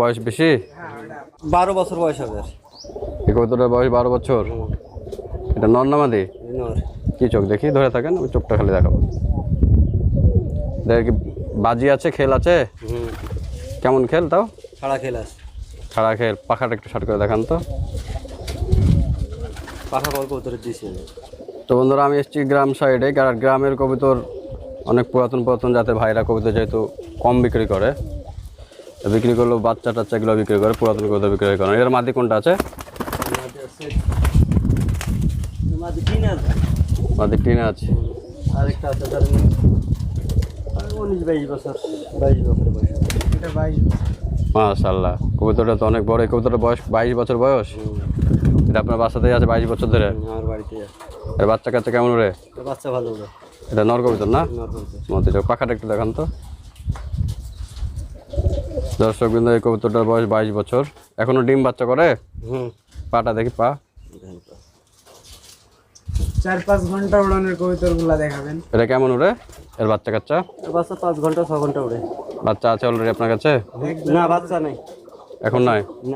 বয়স বেশি? বারো বছর বয়স হবে। এই কবুতরটার বয়স? বারো বছর? এটা নর। নামাদি কি চোখ? দেখি ধরে থাকেন আমি চোখটা খালি দেখাবো। দেখ কি বাজি আছে খেল আছে? কেমন খেল তাও? ছাড়া খেলাস ছাড়া খেল। পাখাটা একটু শার্ট করে দেখান তো। পাখা কল কবুতরের দিছি। তো বন্ধুরা আমি এসেছি গ্রাম সাইডে গ্রামের কবিতর অনেক পুরাতন পুরাতন জাতের ভাইরা কবিতা যেহেতু কম বিক্রি করে বিক্রি করলেও বাচ্চা টাচ্চা এগুলো বিক্রি করে পুরাতন কবিতা বিক্রি করে। এর মাদি কোনটা আছে? মাদি টিনে আছে। আরেকটা আছে ধরেন উনিশ বাইশ বছর বাইশ বছর বয়স। এটা বাইশ মাশাল্লাহ কবুতরটা তো অনেক বড় এই কবুতরের বয়স বাইশ বছর বয়স? এটা আপনার বাচ্চাতেই আছে বাইশ বছর ধরে? আমার বাড়িতে আছে। এর বাচ্চা কাচ্চা কেমন রে? বাচ্চা ভালো এটা নর কবিতর না? চোখ পাখাটা একটু দেখান তো। দর্শক বিন্দু এই কবুতরটার বয়স বাইশ বছর। এখনও ডিম বাচ্চা করে? হুম। পাটা দেখি পা। চার পাঁচ ঘণ্টা উড়ানের কবিতর দেখাবেন। এটা কেমন ওরে এর বাচ্চা কাচ্চা? বাচ্চা পাঁচ ঘণ্টা ছ ঘণ্টা উড়ে। বাচ্চা আছে অলরেডি আপনার কাছে? না বাচ্চা নেই। এখন নয়